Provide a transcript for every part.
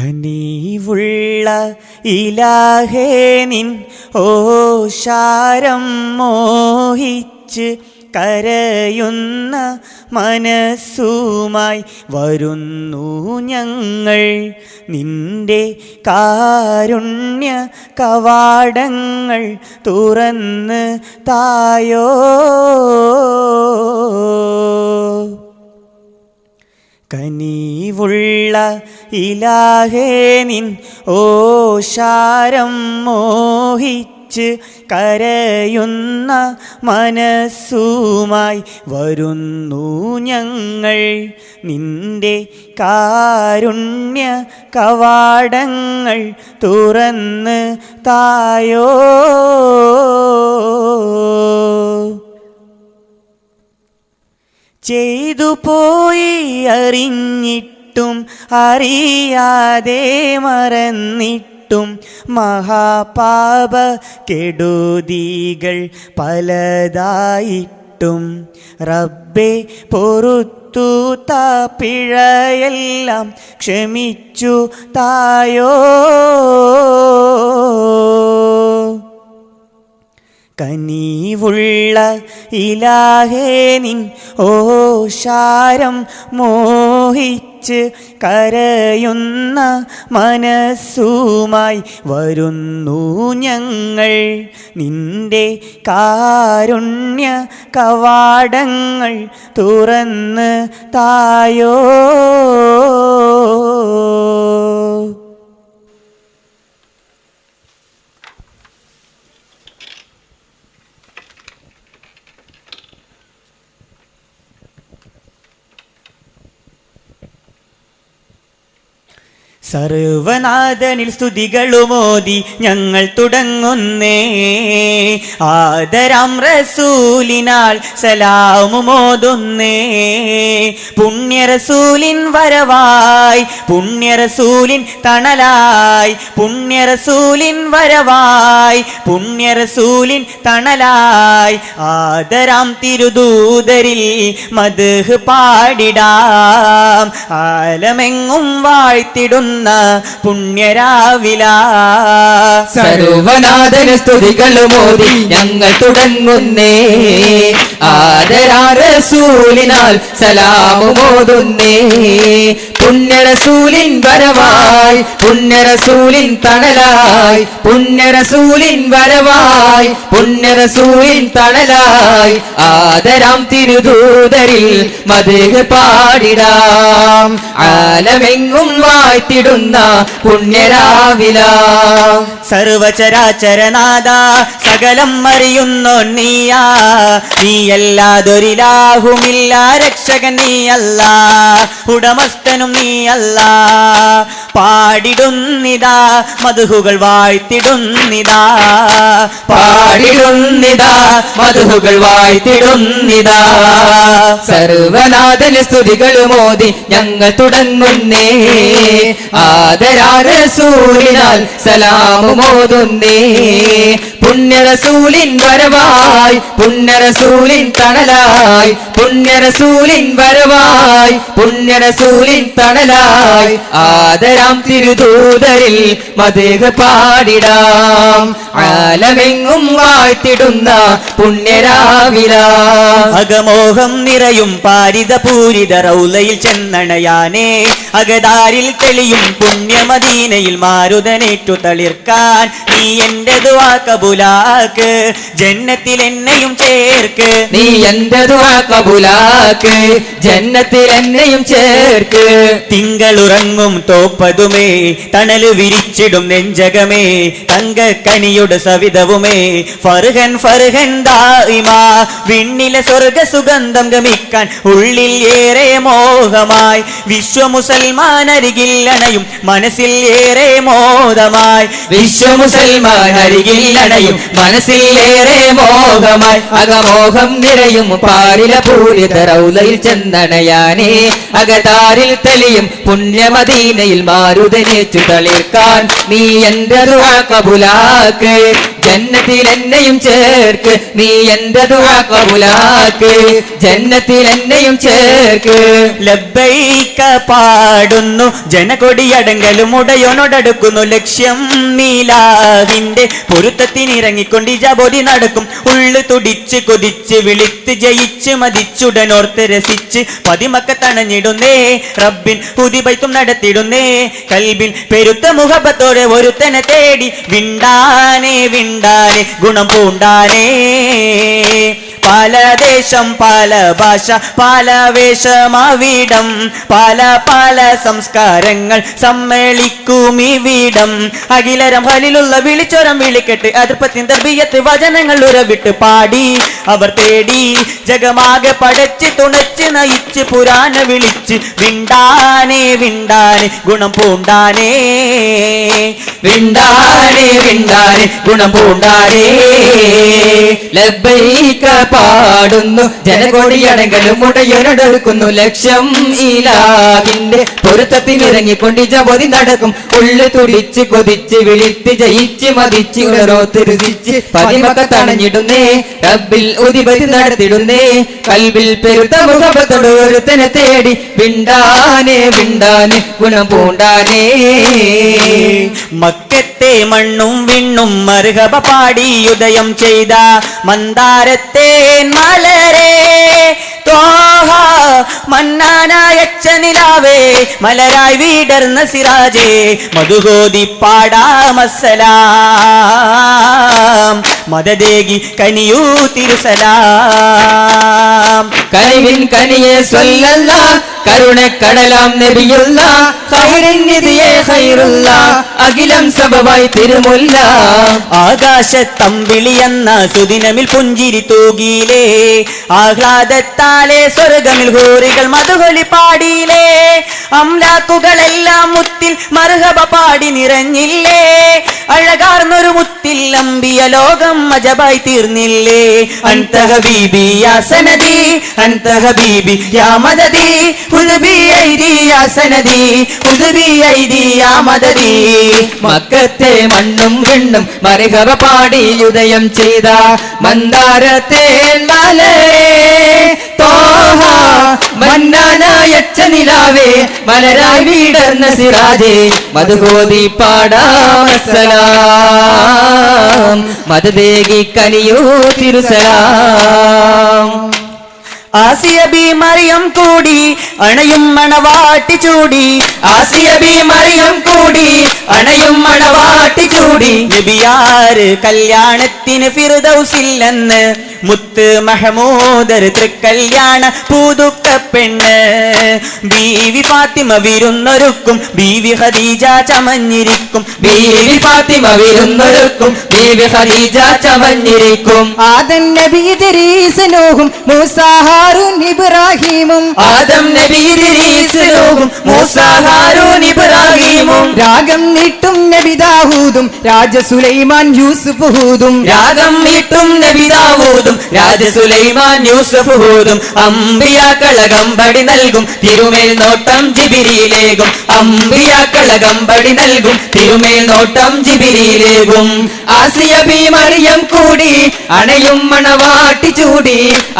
കനീവുള്ള ഇലാഹേ നിൻ ഓശാരം മോഹിച്ച് കരയുന്ന മനസ്സുമായി വരുന്നു ഞങ്ങൾ. നിന്റെ കാരുണ്യ കവാടങ്ങൾ തുറന്ന് തായോ. കനീവുള്ള ഇലാഹേ നിൻ ഓശാരം മോഹിച്ച് കരയുന്ന മനസ്സുമായി വരുന്നു ഞങ്ങൾ. നിന്റെ കാരുണ്യ കവാടങ്ങൾ തുറന്ന് തായോ. ചെയ്തു പോയി അറിഞ്ഞിട്ടും അറിയാതെ മറന്നിട്ടും മഹാപാപ കെടുതികൾ പലതായിട്ടും റബ്ബെ പൊറുത്തു പിഴയെല്ലാം ക്ഷമിച്ചു തായോ. കനീവുള്ള ഇലാഹേനിൻ നിൻ ശാരം മോഹിച്ച് കരയുന്ന മനസ്സുമായി വരുന്നു ഞങ്ങൾ. നിന്റെ കാരുണ്യ കവാടങ്ങൾ തുറന്ന് തായോ. സർവനാഥനിൽ സ്തുതികളുമോതി ഞങ്ങൾ തുടങ്ങുന്നേ. ആദരം റസൂലിനാൽ സലാമുമോതുന്നേ പുണ്യറസൂലിൻ വരവായി പുണ്യറസൂലിൻ തണലായി പുണ്യറസൂലിൻ വരവായി പുണ്യറസൂലിൻ തണലായി. ആദരാം തിരുദൂതരിൽ മധുഹ് പാടിടാം. ആലമെങ്ങും വാഴ്ത്തിടുന്ന പുണ്യരാവില. സർവനാഥന സ്തുതികളുമോതി ഞങ്ങൾ തുടങ്ങുന്നേ. ആദരാറസൂലിനാൽ സലാമുമോതുന്നേ പുണ്യറസൂലിൻ വരവായി പുണ്യറസൂലിൻ തണലായി പുണ്യറസൂലിൻ വരവായി പുണ്യറസൂലിൻ തണലായി. ആദരാം തിരുദൂതരിൽ മതക് പാടിടാം. ആലമെങ്ങും വാഴ്ത്തിടുന്ന പുണ്യരാവില. സർവചരാചരനാഥ സകലം അറിയുന്നോ നീയാ. നീയല്ലാതൊരിലാഹുമില്ല രക്ഷകൻ നീയല്ല ഉടമസ്ഥനും നീയല്ല. പാടിടുന്നിതാ മധുഹുകൾ വാഴ്ത്തിടുന്നിതാ. പാടിടുന്നിതാ മധുഹുകൾ വാഴ്ത്തിടുന്നിതാ. സർവനാഥന മോദി ഞങ്ങൾ തുടങ്ങുന്നേ. ആദരാരസൂലിനാൽ സലാമുമോതുന്നേ പുണ്യറസൂലിൻ വരവായി പുണ്യറസൂലിൻ തണലായി പുണ്യറസൂലിൻ വരവായി പുണ്യറസൂലിൻ തണലായി. ആദരാം തിരുദൂതരിൽ മതേഹ പാടിടാം. ആലമെങ്ങും വാഴ്ത്തിടുന്ന പുണ്യരാവില. അകമോഹം നിറയും പാരിത പൂരിത റൗലയിൽ ചെന്നണയാനേ. അകതാരിൽ തെളിയും പുണ്യമദീനയിൽ മാരുതനേറ്റു തളിർക്കാൻ. നീ എന്റെ കബുലാക്ക്. ജന്നത്തിൽ എന്നെയും ചേർക്ക്. നീ എന്റെ കബൂലാക്ക്. ജന്നത്തിൽ എന്നെയും ചേർക്ക്. തിങ്കളുറങ്ങും തോപ്പതുമേ. തണൽ വിരിച്ചിടും നെഞ്ചകമേ. തങ്കക്കനിയുടെ സവിതവുമേ ഫർഹൻ ഫർഹൻ ദായിമാ വിണ്ണിലെ സ്വർഗ സുഗന്ധം ഗമിക്കാൻ ഉള്ളിൽ ഏറെ മോഹമായി. വിശ്വ മുസൽമാൻ മനസ്സിൽ ഏറെ മോദമായി വിശ്വ മുസൽമാൻ മനസ്സിൽ ഏറെ മോഹമായി. അകമോഹം നിറയും പാലില പൂരിത റൗലയിൽ ചെന്നണയാനേ. അകതാരിൽ തെളിയും പുണ്യമദീനയിൽ മാരുതനേച്ചു തളിർക്കാൻ നീ എന്റെ ദുആ കബൂലാക്ക് ജന്നത്തിൽ എന്നെയും ചേർക്ക് നീ എന്റെ ദുആ കബൂലാക്ക്. ജന്നത്തിൽ എന്നെയും ചേർക്ക് ലബ്ബൈക്ക പാടുന്നു ജനകൊടിയടങ്കലും ഉടയോനോടടുക്കുന്നു. ലക്ഷ്യം നീലാവിന്റെ പൊരുത്തത്തിനിറങ്ങിക്കൊണ്ട് ജബോധി നടക്കും. ഉള്ളു തുടിച്ച് കൊതിച്ച് വിളിത്ത് ജയിച്ച് മതിച്ചുടനോർത്ത് രസിച്ച് പതിമക്ക തണഞ്ഞിടുന്നേ റബ്ബിൻ പുതിബൈത്തും നടത്തിടുന്നേ. കൽബിൻ പെരുത്ത മുഖബത്തോടെ ഒരുത്തനെ തേടി വിണ്ടാനേ വിണ്ടാനേ ഗുണം പൂണ്ടാനേ. പല ദേശം പല ഭാഷ പല വേഷമാവിടം പല പല സംസ്കാരങ്ങൾ സമ്മേളിക്കും ഇവിടം. അഖിലരം ഹലിലുള്ള വിളിച്ചോരം വിളിക്കെട്ട് അതിർപ്പത്തിൻ ദർഭീയത്ത് വചനങ്ങൾ ഉരവിട്ട് പാടി. അവർ തേടി ജഗമാകെ പടച്ച് തുണച്ച് നയിച്ച് പുരാണ വിളിച്ച് വിണ്ടാനേ വിണ്ടാനെ ഗുണം പൂണ്ടാനേ വിണ്ടാനേ വിണ്ടാനെ ഗുണം പൂണ്ടാനേ പാടുന്നു. ജനകോടിയടങ്കലും മുടയൊനടുക്കുന്നു ലക്ഷ്യം ഇലാവിന്റെ പൊരുത്തത്തിനിറങ്ങി കൊണ്ടി ജപതി നടക്കും. ഉള്ളു തുടിച്ച് കൊതിച്ച് വിളിച്ച് ജയിച്ച് മതിച്ച് ഓരോ തിരുതിച്ച് പതിമൊക്കെ തണഞ്ഞിടുന്നേ. റബ്ബിൽ ഉതിപതി നടത്തിടുന്നേ. കൽവിൽ പെരുത്ത മുഖപത്തോട് തേടി വിണ്ടാനെ വിണ്ടാനേ ഗുണം പൂണ്ടാനേ. മക്കത്തെ മണ്ണും വിണ്ണും മറുകപ പാടി ഉദയം ചെയ്ത മന്ദാരത്തെ മലരെ തോഹ മന്നാനായച്ച മലരായി വീടർന്ന സിറാജേ മധുഗോതി പാടാമസലാം മതദേഗി കനിയൂ തിരുസലാം. കനിവിൻ കനിയെ സ്വല്ലല്ല കരുണക്കടലാം നബിയുള്ള ഖൈറിന്നിധിയെ ഖൈറുള്ള അഖിലം സബവായി തിരുമുല്ല. ആകാശത്തമ്പിളി എന്ന സുദിനമിൽ പുഞ്ചിരി തൂകിയിലേ ആഹ്ലാദത്താലെ സ്വർഗമിൽ ഹോറികൾ മധുഹൊലി പാടിയിലേ അംലാക്കുകളെല്ലാം മുത്തിൽ മർഹബ പാടി നിറഞ്ഞില്ലേ അഴകാർന്നൊരു മുത്തിൽ അമ്പിയ ലോകം മജബായി തീർന്നില്ലേ. അൻത ഹബീബി യാ സനദി അൻത ഹബീബി യാ മദദി സനദി ഉദ്ബി ഐദി മക്കത്തെ മണ്ണും വിണ്ണും മറികവ പാടി ഉദയം ചെയ്ത മന്ദാരത്തെ മന്നാനായച്ചനിലാവേ തോഹ മന്നാനായച്ച നിലാവേ മലരായി വീടർന്ന സിറാജേ മധുഗോതി പാടാമസലാം മതദേകി കലിയോ തിരുസലാം. ആസിയ ബി മറിയം കൂടി അണയും മണവാട്ടി ചൂടി. ആസിയ ബി മറിയം കൂടി അണയും മണവാട്ടി ചൂടി. നബിയാറ് കല്യാണത്തിന് ഫിർദൗസില്ലെന്ന് മുത്ത് മഹമൂദർ തൃക്കല്യാണ പൂതുക്ക പെണ്ണ്. ബീവി ഫാത്തിമ വിരുന്നൊരുക്കും ബീവി ഖദീജ ചമഞ്ഞിരിക്കും. ബീവി ഫാത്തിമ വിരുന്നൊരുക്കും ബീവി ഖദീജ ചമഞ്ഞിരിക്കും. ആദൻ നബി ഇദ്രീസ് നോഹും മൂസ ഹാറൂൻ ഇബ്രാഹിമും ആദം നബി മൂസ ഹാരൂൻ ഇബ്രാഹിമും രാഗം നീട്ടും നബി ദാവൂദും രാജ സുലൈമാൻ യൂസുഫ് ഹൂദും. രാഗം നീട്ടും നബി ദാവൂദും രാജ സുലൈമാൻ യൂസുഫ് ഹൂദും. അമ്പിയാക്കളകമ്പടി നൽകും തിരുമേൽ നോട്ടം ജിബിരിയിലേകും. അമ്പിയാക്കളകമ്പടി നൽകും തിരുമേൽ നോട്ടം ജിബിരിയിലേകും. ആസിയ ബി മറിയം കൂടി അണയും മണവാട്ടി ചൂടി.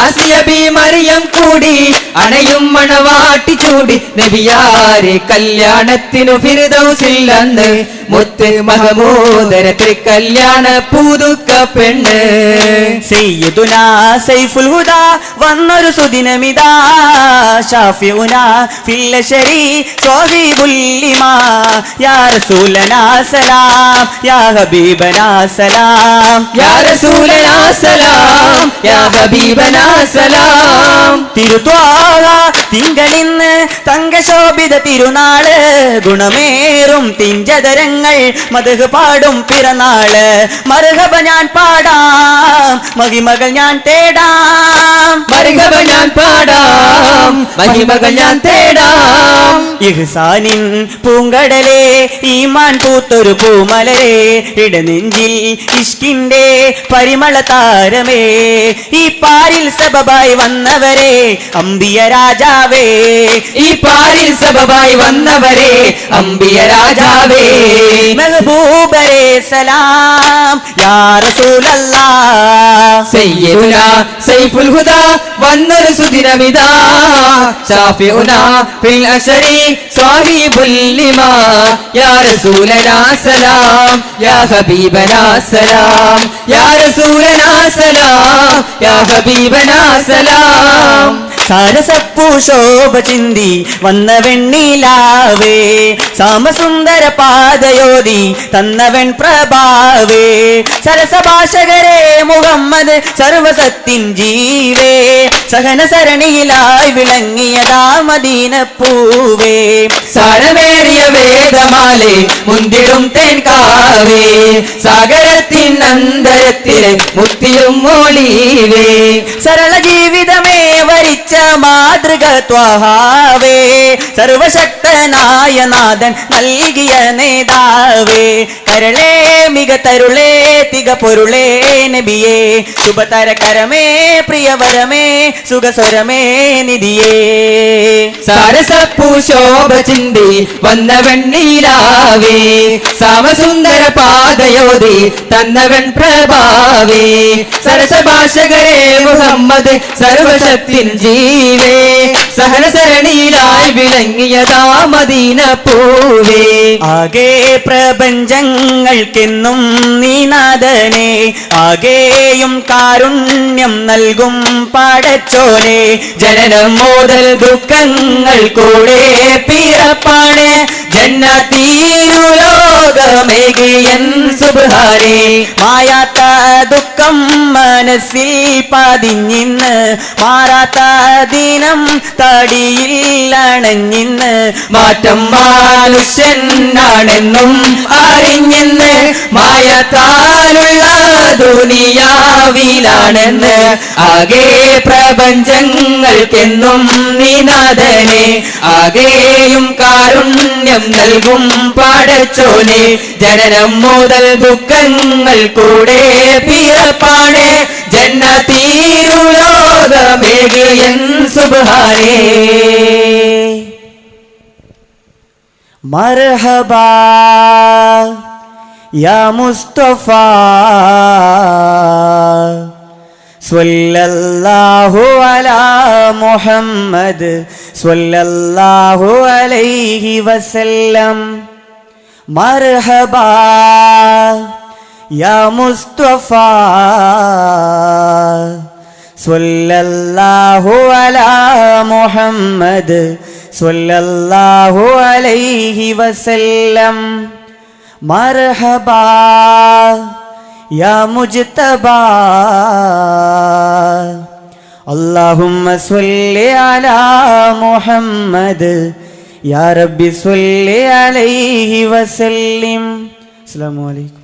ആസിയ ബി മറിയം കൂടി അണയും മണവാട്ടി ചൂടി. നബിയാരെ കല്യാണത്തിനു ഫിർദൗസിൽ അന്ന് മുത്ത് മഹമൂദര കല്യാണ പുതുക്ക പെണ്ണ്. സയ്യിദുന സൈഫുൽ ഹുദ വന്നൊരു സുദിനമിതാ. ഷാഫിഉന ഫിൽ ശരി സ്വഹീബുൽ ലിമാ യാ റസൂലനാ സലാം യാ ഹബീബനാ സലാം. യാ റസൂലനാ സലാം യാ ഹബീബനാ സലാം. തിരുത്വാഹ തിങ്കളിന്ന് തങ്കശോഭിത തിരുനാൾ ഗുണമേറും തിഞ്ചതരങ്ങൾ മധുഹ് പാടും പിറന്നാൾ. മറുഹബ ഞാൻ പാടാം മഹിമകൾ ഞാൻ തേടാം. മരുകവ ഞാൻ പാടാം. മഹിമകൾ ഞാൻ തേടാം. ഇഹ്സാനിൻ പൂങ്കടലേ ഈമാൻ പൂത്തൊരു പൂമലരേ ഇടനെഞ്ചിൽ ഇഷ്കിന്റെ പരിമള താരമേ. ഈ പാരിൽ സബബായി വന്നവരെ അമ്പിയ രാജാവേ. ഈ പാരിൽ സബബായി വന്നവരെ അമ്പിയ രാജാവേ. മെഹബൂബരെ സലാം യാ റസൂലല്ലാ. സയ്യിദുനാ സൈഫുൽ ഹുദ വന്നൊരു സുദിനമിതാ. ഷാഫിഉനാ ഫിൽ അശരി സാഹിബുൽ ലിമാ. യാ റസൂലനാ സലാം യാ ഹബീബനാ സലാം യാ റസൂലനാ സലാം യാ ഹബീബനാ സലാം. സരസപ്പൂ ശോഭ ചിന്തി വന്ന വെണ്ണിലാവേ സാമസുന്ദര പാതയോതി തന്നവൻ പ്രഭാവേ. സരസഭാഷകരെ മുഹമ്മദ് സർവസത്തിൻ ജീവേ സഹന സരണിയിലായി വിളങ്ങിയതാ മദീന പൂവേ സാരമേറിയ വേദമാലെ മുന്തിടും തേൻകാവേ സാഗരത്തിൻ അന്തരത്തിലെ മുത്തിയും മോളീവേ സരള ജീവിതമേ വരിച്ച മാതൃക ത്വഹാവേ സർവശക്തനായ നാഥൻ നൽകിയ നേതാവേ. കരളേ മിക തരുളേ തിക പൊരുളേ നബിയേ. ശുഭതര കരമേ പ്രിയവരമേ സുഖസ്വരമേ നിധിയേ. സാരസപ്പൂ ചിന്തി വന്ന വെണ്ണീലാവേ സാമസുന്ദര പാതയോതി തന്നവൻ പ്രഭാവേ. സരസഭാഷകരേ മുഹമ്മദ് സർവശക്തിൻ ജീവേ സഹനസരണിയിലായി വിളങ്ങിയതാ മദീന പൂവേ. ആകെ പ്രപഞ്ചങ്ങൾക്കെന്നും നീനാഥനെ ആകെയും കാരുണ്യം നൽകും പാടച്ചോനെ. ജനനം മുതൽ ദുഃഖങ്ങൾ കൂടെ പിറപ്പാണ്. ജന്നത്തീരു ലോകമേകിയൻ സുബാരേ മായാത്ത ദുഃഖം മനസ്സിൽ പതിഞ്ഞിന്ന് മാറാത്ത ദിനം തടിയിൽ അണഞ്ഞിന്ന്. മാറ്റം മനുഷ്യനാണെന്നും അറിഞ്ഞിന്ന് മായത്താലുള്ള ദുനിയാവിലാണെന്ന് ആകെ പ്രപഞ്ചങ്ങൾക്കെന്നും നിനാഥനെ ആകെയും കാരുണ്യം നൽകും പാടച്ചോനെ. ജനനം മുതൽ ദുഃഖങ്ങൾ കൂടെ പിറപ്പാണ്. ജന്നതീരുലോകമേകിയൻ സുബാനേ മർഹബാ. യാ മുസ്തഫ സ്വല്ലല്ലാഹു അലാ മുഹമ്മദ് സ്വല്ലല്ലാഹു അലൈഹി വസല്ലം. മർഹബാ യാ മുസ്തഫ സ്വല്ലല്ലാഹു അലാ മുഹമ്മദ് സ്വല്ലല്ലാഹു അലൈഹി വസല്ലം. മർഹബാ യാ മുജ്തബാ اللهم صل على محمد يا رب صل عليه وسلم السلام عليكم